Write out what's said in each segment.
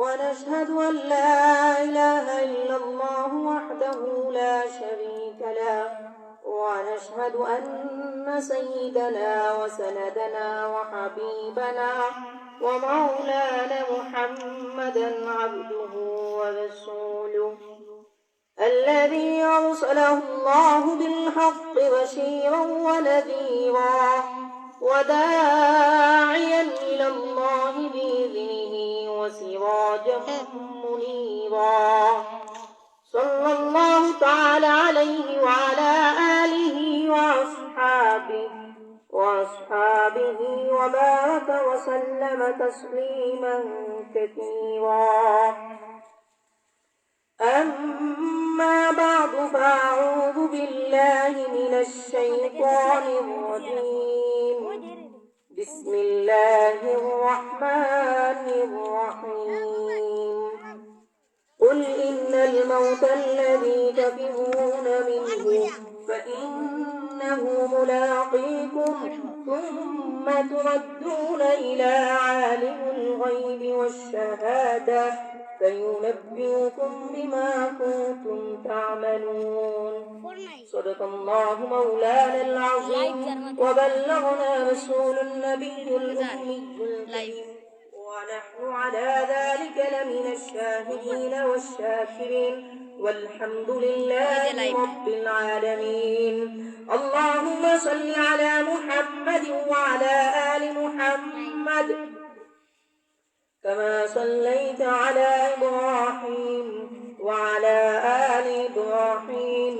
ونشهد أن لا إله إلا الله وحده لا شريك له ونشهد أن سيدنا وسندنا وحبيبنا ومولانا محمدا عبده ورسوله الذي أرسله الله بالحق بشيرا ونذيرا وداعيا إلى الله بإذنه وسراجا منيرا صلى الله تعالى عليه وعلى آله وأصحابه وأصحابه وبارك وسلم تسليما كثيرا. أما بعد فأعوذ بالله من الشيطان الرجيم. بسم الله الرحمن الرحيم. الموت الذي تفرون منه فإنه ملاقيكم ثم تردون إلى عالم الغيب والشهادة فينبئكم بما كنتم تعملون. صدق الله مولانا العظيم وبلغنا رسول النبي الأمي ونحن على ذلك لمن الشاهدين والشاكرين. والحمد لله رب العالمين. اللهم صل على محمد وعلى آل محمد. كما صليت على إبراهيم وعلى آل إبراهيم.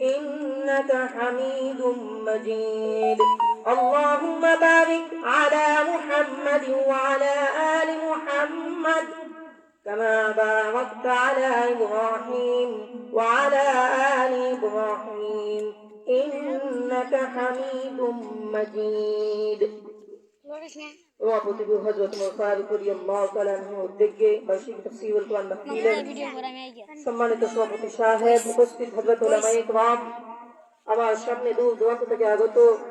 إنك حميد مجيد. اللهم بارك على محمد وعلى آل محمد كما باركت على إبراهيم وعلى آل إبراهيم إنك حميد مجيد সভাপতি হজরত ফারুক রাদিয়াল্লাহু তাআলা আনহু উদ্যোগে বার্ষিক তাফসীরুল কোরআন মাহফিলের সম্মানিত সভাপতি সাহেব উপস্থিত হজরত উলামায়ে ইকরাম আমার সামনে দূর দূরান্ত থেকে আগত ভাইরা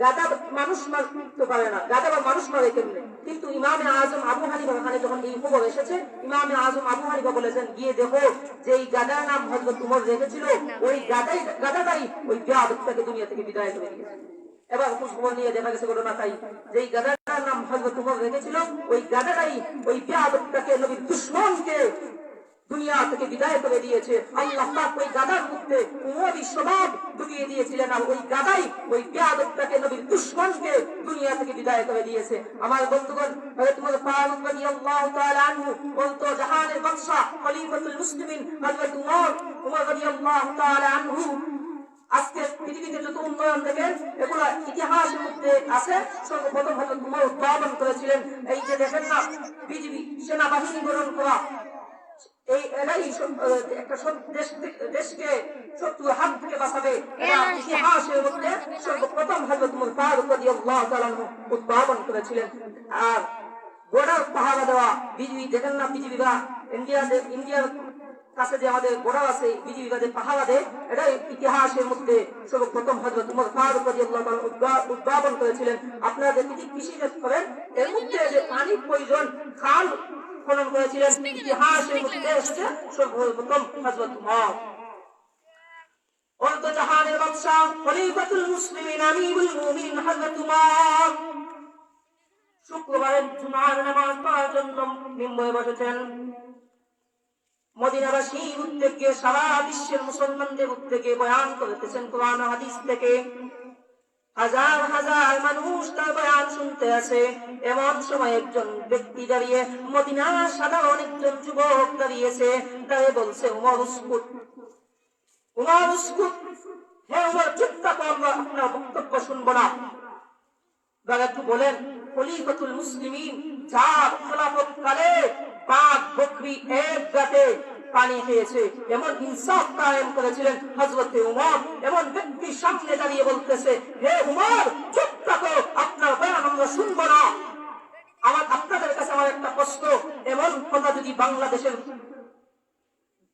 গাদা মানুষ মারতে পারে না। গাদা বা মানুষ মারে কেমনে? কিন্তু ইমামে আজম আবু হানিফা ওখানে যখন এই খবর এসেছে, ইমামে আজম আবু হানিফা বলেছেন, গিয়ে দেখো যে এই গাদার নাম হজরত উমর রেখেছিল, ওই গাদাই গাদাটাই ওই বেআদবটাকে দুনিয়া থেকে বিদায় করে দিয়েছে। এবার খোঁজ খবর নিয়ে দেখা গেছে ঘটনা তাই। যে গাদাটার নাম হজরত উমর রেখেছিল, ওই গাদাটাই ওই বেআদবটাকে নবীর দুশ্মনকে দুনিয়া থেকে বিদায় করে দিয়েছে। আল্লাহ ওই গাদার মধ্যে উমরি স্বভাব ঢুকিয়ে দিয়েছিলেন আর ওই গাদাই ওই বেয়াদবটাকে নবীর দুশ্মনকে দুনিয়া থেকে বিদায় করে দিয়েছে। আমার বন্ধুগণ আজকে দেখেন করেছিলেন। এই যে না সেনাবাহিনী গঠন করা এই এরাই একটা দেশকে শত্রুর হাত থেকে বাঁচাবে। ইতিহাসের মধ্যে সর্বপ্রথম হজরত রাদিয়াল্লাহু তাআলা উদ্ভাবন করেছিলেন। আর পাহারা দেওয়া বিজিবি দেখেন না বিজিবিরা? ইন্ডিয়ার কাছে যে আমাদের গোড়া আছে বিজিবি কাজে পাহারা দেয় এটা ইতিহাসের মধ্যে সর্বপ্রথম হজরত উমর ফারুক উদ্ভাবন করেছিলেন। আপনারা যে কৃষি করেন এর মধ্যে যে পানির প্রয়োজন খাল খনন করেছিলেন ইতিহাসের মধ্যে এসেছে সর্বপ্রথম হজরত উমর। অর্ধ জাহানের বাদশাহ খলিফাতুল মুসলিমিন, আমিরুল মুমিনিন হযরত উমর। শুক্রবারের জুমার নামাজ পড়ার জন্য বসেছেন। মদিনাবাসীর উদ্যোগে সারা বিশ্বের মুসলমানদের উদ্যোগে বয়ান করতেছেন কোরআন হাদিস থেকে। হাজার হাজার মানুষ তার বয়ান শুনতে আছে এমন সময় একজন ব্যক্তি দাঁড়িয়ে মদিনার সাধারণ একজন যুবক দাঁড়িয়েছে। তারে বলছে, উমর উস্কুট উমর উস্কুট হে উমর, চুপ আপনার বক্তব্য শুনব না। একটু বলেন, খলিফাতুল মুসলিমিন, যার খেলাফত কালে বাঘ বকরি পানি খেয়েছে, এমন ইনসাফ কায়েম করেছিলেন হজরতে উমর, এমন ব্যক্তির সামনে দাঁড়িয়ে বলতেছে, হে উমর, চুপ থাকো, আপনার বয়ান আমরা শুনব না। আমার, আপনাদের কাছে আমার একটা প্রশ্ন, এমন কথা যদি বাংলাদেশের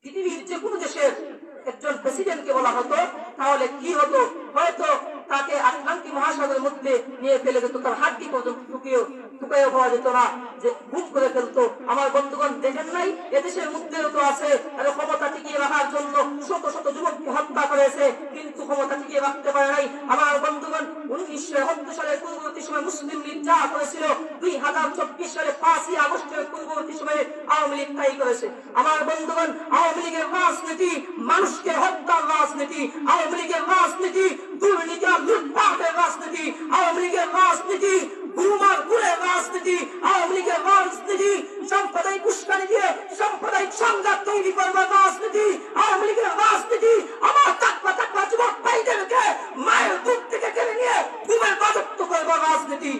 পৃথিবীর যে কোনো দেশের একজন প্রেসিডেন্টকে বলা হতো, তাহলে কি হতো? হয়তো তাকে আটলান্টিক মহাসাগরের মধ্যে নিয়ে ফেলে যেত তার হাড্ডি পর্যন্ত টুকিয়েও টুকাইও পাওয়া যেত না, যে গুম করে ফেলতো। আমার বন্ধুগণ, দেখেন নাই? এদেশের মধ্যেও তো আছে। আর ক্ষমতা টিকিয়ে রাখার জন্য শত শত যুবককে হত্যা করেছে, কিন্তু ক্ষমতা টিকিয়ে রাখতে পারে নাই। আমার বন্ধুগণ, উনিশশো একাত্তর সালের পূর্ববর্তী সময় মুসলিম লীগ যা করেছিল, দুই হাজার চব্বিশ সালে পাঁচই আগস্টের পূর্ববর্তী সময়ে আওয়ামী লীগ তাই করেছে। আমার বন্ধুগণ, আওয়ামী লীগের রাজনীতি, মানুষকে হত্যার রাজনীতি, আওয়ামী লীগের রাজনীতি দুর্নীতি আর লুটপাটের রাজনীতি আওয়ামী লীগের রাজনীতি গুরুমার গুণের রাজনীতি আওয়ামী লীগের রাজনীতি সাম্প্রদায়িক উস্কানি দিয়ে সাম্প্রদায়িক সংঘাত তৈরি করবার রাজনীতি আওয়ামী লীগের রাজনীতি আমার তাকবা তাকবা যুবক ভাইদেরকে মায়ের দুধ থেকে কেড়ে নিয়ে ঘুমের রাজত্ব করবার রাজনীতি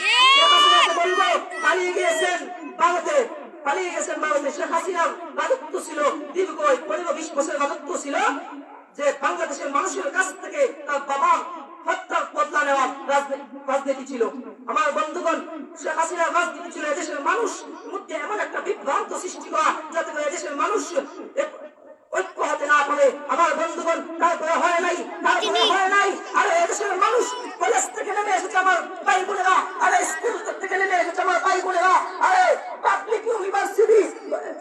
শেখ হাসিনাকে বলব পালিয়ে গিয়েছেন ভারতে ভারতে শেখ হাসিনার রাজত্ব ছিল দীর্ঘ পনেরো বিশ বছরের রাজত্ব ছিল যে বাংলাদেশের মানুষের কাছ থেকে তার বাবা হত্যার বদলা নেওয়ার রাজনীতি ছিল। আমার বন্ধুগণ শেখ হাসিনার রাজনীতি ছিল এদেশের মানুষ মধ্যে এমন একটা বিভ্রান্ত সৃষ্টি করা যাতে করে এদেশের মানুষ ঐক্য হতে না পারে। আমার বন্ধুগণ তারপরে হয় নাই তারপরে হয় নাই। আরে এদেশের মানুষ কলেজ থেকে নেমে এসেছে আমার ভাই বোনেরা আরে স্কুল থেকে নেমে এসেছে আমার ভাই বোনেরা আরে পাবলিক ইউনিভার্সিটি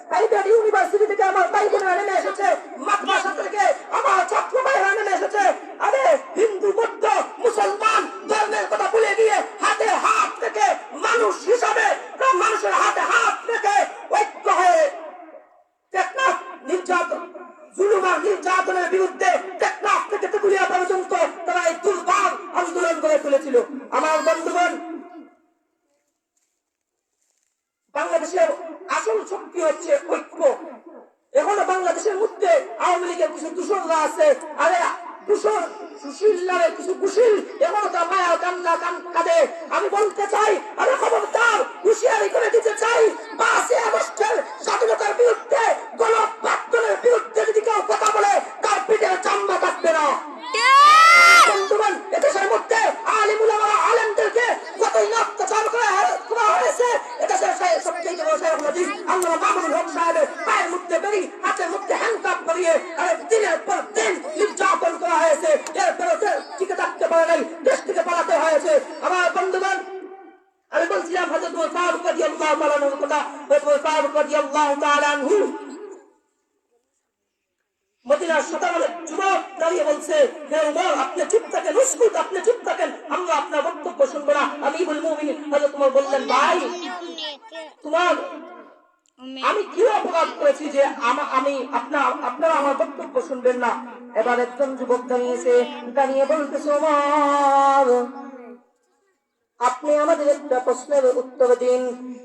প্রাইভেট ইউনিভার্সিটি থেকে আমার ভাই বোনেরা নেমে এসেছে মাদ্রাসা থেকে আমার ছাত্র ভাইরা নেমে এসেছে আরে হিন্দু বৌদ্ধ মুসলমান ধর্মের কথা ভুলে গিয়ে হাতে হাত থেকে মানুষ হিসাবে তার মানুষের হাতে হাত রেখে ঐক্য হয়ে টেকনাফ নির্যাতন জুলুম আর নির্যাতনের বিরুদ্ধে টেকনাফ থেকে তেতুলিয়া পর্যন্ত তারা এই দুর্বার আন্দোলন করে তুলেছিল আমার বন্ধুগণ, বাংলাদেশের আসল শক্তি হচ্ছে ঐক্য। এখনও বাংলাদেশের মধ্যে আওয়ামী লীগের কিছু দূষণরা আছে, আরে দূষণ সুশীলারের কিছু কুশীল এখনও তার মায়া কান্না কান কাঁদে। আমি বলতে চাই আরে খবরদার, হুঁশিয়ারি করে দিতে চাই পাঁচই আগস্টের স্বাধীনতার বিরুদ্ধে গণপাত্তনের বিরুদ্ধে যদি কেউ কথা বলে তার পিঠে চাম্বা থাকবে না বন্ধুগণ এদেশের মধ্যে আলিমুল আলেমদেরকে কতই না অত্যাচার করা হ- করা হয়েছে এদেশের সে- সবচেয়ে বড় শেখ মুজিব আল্লাহ মামুনুল হক সাহেবের পায়ের মধ্যে বেরি হাতের মধ্যে হ্যান্ডকাপ করিয়ে আর দিনের পর দিন নির্যাতন করা হয়েছে এরপরে সে টিকে থাকতে পারে নাই দেশ থেকে পালাতে হয়েছে আমার বন্ধুগণ বলছিলাম হযরত ওমর রাদিয়াল্লাহু তাআলা আনহুর কথা, হযরত ওমর রাদিয়াল্লাহু তাআলা আনহু মদিনার সাধারণ যুবক দাঁড়িয়ে বলছে, হে উমর আপনি চুপ থাকেন, উস্কুত, আপনি চুপ থাকেন, আমরা আপনার বক্তব্য শুনব না। আমি বলব হয়তো তোমার বললেন, ভাই, তোমার আমি কি অপরাধ করেছি যে আমি আপনার আপনারা আমার বক্তব্য শুনবেন না? এবার একজন যুবক দাঁড়িয়েছে দাঁড়িয়ে বলতেছে, ওমর আপনি আমাদের একটা প্রশ্নের উত্তর দিন।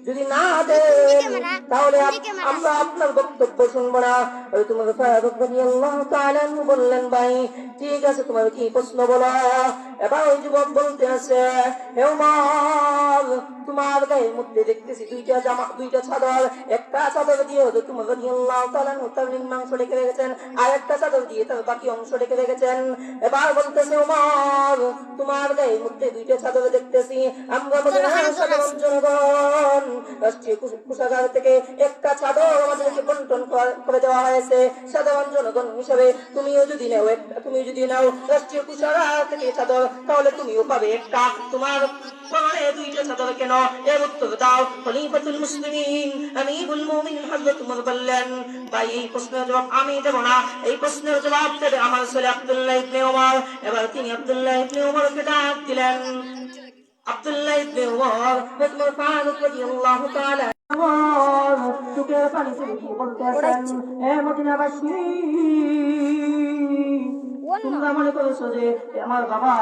যদি না দেন তাহলে আমরা আপনার বক্তব্য শুনব না। তোমার বললেন ভাই ঠিক আছে তোমার কি প্রশ্ন বলো? এবার ওই যুবক বলতে আছে হে উমর তোমার গায়ের মধ্যে দেখতেছি। দুইটা জামা দুইটা চাদর। একটা চাদর দিয়ে হয়তো তোমার রাদিয়াল্লাহু তাআলা তার নিম্নাংশ রেখে রেখেছেন আর একটা চাদর দিয়ে তার বাকি অংশ রেখে রেখেছেন। এবার বলতেছে উমর তোমার গায়ের মধ্যে দুইটা চাদর দেখতেছি। আমরা মদিনার সাধারণ জনগণ রাষ্ট্রীয় কোষাগার থেকে একটা চাদর আমাদেরকে বন্টন কর- করে দেওয়া হয়েছে। সাধারণ জনগণ হিসাবে তুমিও যদি নাও একটা তুমিও যদি নাও রাষ্ট্রীয় কোষাগার থেকে চাদর তাহলে তুমিও পাবে একটা তোমার পরে দুইটা চাদর কেন? এর উত্তর দাও। খলিফাতুল মুসলিমিন আমিরুল মুমিনিন হযরত উমর বললেন, ভাই, এই প্রশ্নের জবাব আমি দেব না। এই প্রশ্নের জবাব দেবে আমার ছেলে আব্দুল্লাহ ইবনে ওমর এবার তিনি আব্দুল্লাহ ইবনে ওমরকে ডাক দিলেন। আব্দুল্লাহ ইবনে ওমর উমর ফারুক রাদিয়াল্লাহু তাআলা চোখের পানি বলতেছেন, এ মদিনাবাসী তোমরা মনে করেছ যে আমার বাবা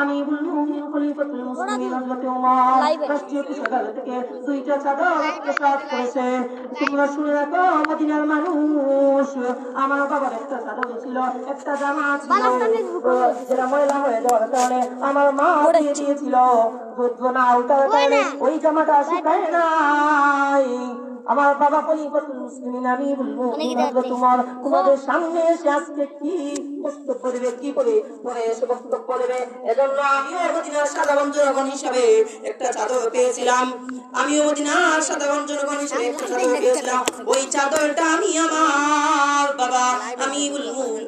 আমি মুমিনিন খলিফাতুল মুসলিমিন হযরত ওমর রাষ্ট্রীয় কোষাগার থেকে দুইটা চাদর আত্মসাৎ করেছে। তোমরা শুনে রাখো মদিনার মানুষ আমার বাবার একটা চাদর ছিল একটা জামা ছিল। যেটা ময়লা হয়ে যাওয়ার কারণে আমার মা দিয়ে দিয়েছিল। রৌদ্র না। ওই জামাটা শুকায় নাই। আমার বাবা খলিফাতুল মুসলিমিন আমি বলব তোমার তোমাদের সামনে এসে আজকে কি বক্তব্য দেবে কি করে পরে এসে বক্তব্য দেবে এজন্য আমিও মদিনার সাধারণ জনগণ হিসাবে একটা চাদর পেয়েছিলাম। আমিও মদিনার সাধারণ জনগণ হিসাবে একটা চাদর পেয়েছিলাম। ওই চাদরটা আমি আমার বাবা আমি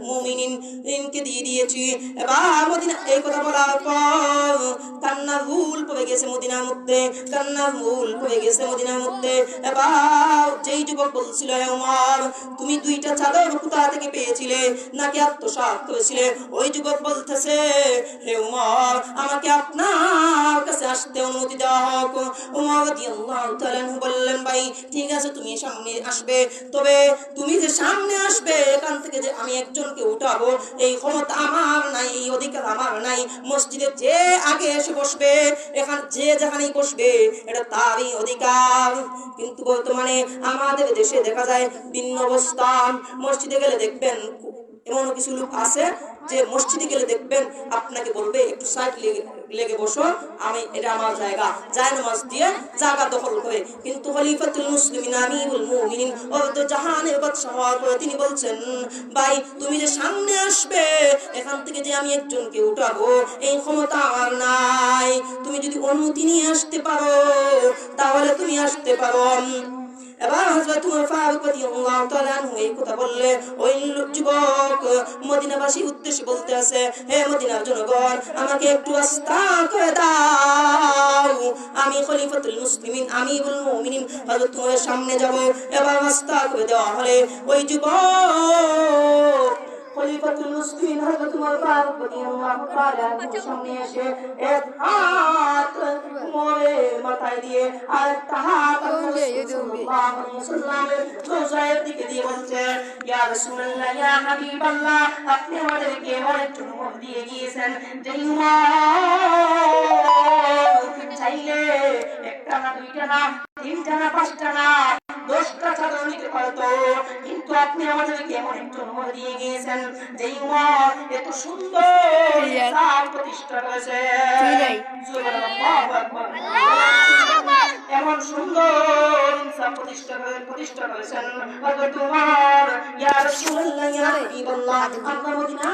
মুমিনিন ইনকে দিয়ে দিয়েছি। এবার মদিনা এই কথা বলার পর কান্নার হুল পড়ে গেছে মদিনার মধ্যে কান্নার ভুল পড়ে গেছে মদিনার মধ্যে। এবার যেই যুবক বলছিল "হে তুমি দুইটা চাদর কোথা থেকে পেয়েছিলে? নাকি আত্মসাৎ করেছিলে? ওই যুবক বলতেছে হে উমর, আমাকে আপনার কাছে আসতে অনুমতি দেওয়া হোক। উমর বললেন, ভাই, ঠিক আছে, তুমি সামনে আসবে। তবে তুমি যে সামনে আসবে, এখান থেকে যে আমি একজনকে উঠাবো, এই ক্ষমতা আমার নাই, এই অধিকার আমার নাই। মসজিদে যে আগে এসে বসবে, এখান যে যেখানেই বসবে, এটা তারই অধিকার। কিন্তু বর্তমানে আমাদের দেশে দেখা যায় ভিন্ন অবস্থান। মসজিদে গেলে দেখবেন এমন কিছু লোক আছে যে মসজিদে গেলে দেখবেন আপনাকে বলবে, একটু সাইড লেগে বসো, আমি এটা আমার জায়গা। যায় নামাজ দিয়ে জায়গা দখল করে। কিন্তু খলিফাতুল মুসলিমিন, আমিরুল মুমিনিন অর্ধ জাহানের বাদশা হওয়ার তিনি বলছেন, ভাই, তুমি যে সামনে আসবে, এখান থেকে যে আমি একজনকে উঠাবো, এই ক্ষমতা আমার নাই। তুমি যদি অনুমতি নিয়ে আসতে পারো, তাহলে তুমি আসতে পারো। এবার হযরত উমর ফারুক হে মদিনার জনগণ, আমাকে একটু আস্থা আমি খলিফাতুল মুসলিমিন আমিরুল মুমিনিন। সামনে যাব, এবার আস্থা করে দেওয়া হলে ওই যুবক খলিফাতুল মুসলিমিন হযরত উমর ফারুক রাদিয়াল্লাহু তাআলা সামনে এসে এক হাত উমরের মাথায় দিয়ে আর একটা হাত সাল্লাল্লাহু রোজায়ের দিকে দিয়ে বলছে ইয়া রাসূলুল্লাহ ইয়া হাবিবাল্লাহ আপনি আমাদেরকে অনেক দিয়ে গিয়েছেন। উমর চাইলে একটা না দুইটা না তিনটা না পাঁচটা না দশটা চাদর নিতে পারতো। কিন্তু আপনি আমাদেরকে এমন একটু নম্বর দিয়ে গিয়েছেন যে উমর এত সুন্দর ইসলাম প্রতিষ্ঠা করেছে। এমন সুন্দর ইনসাফ প্রতিষ্ঠা করে প্রতিষ্ঠা করেছেন। হযরত উমর ইয়া রাসূলুল্লাহ ইয়া হাবিবাল্লাহ আমরা মদিনা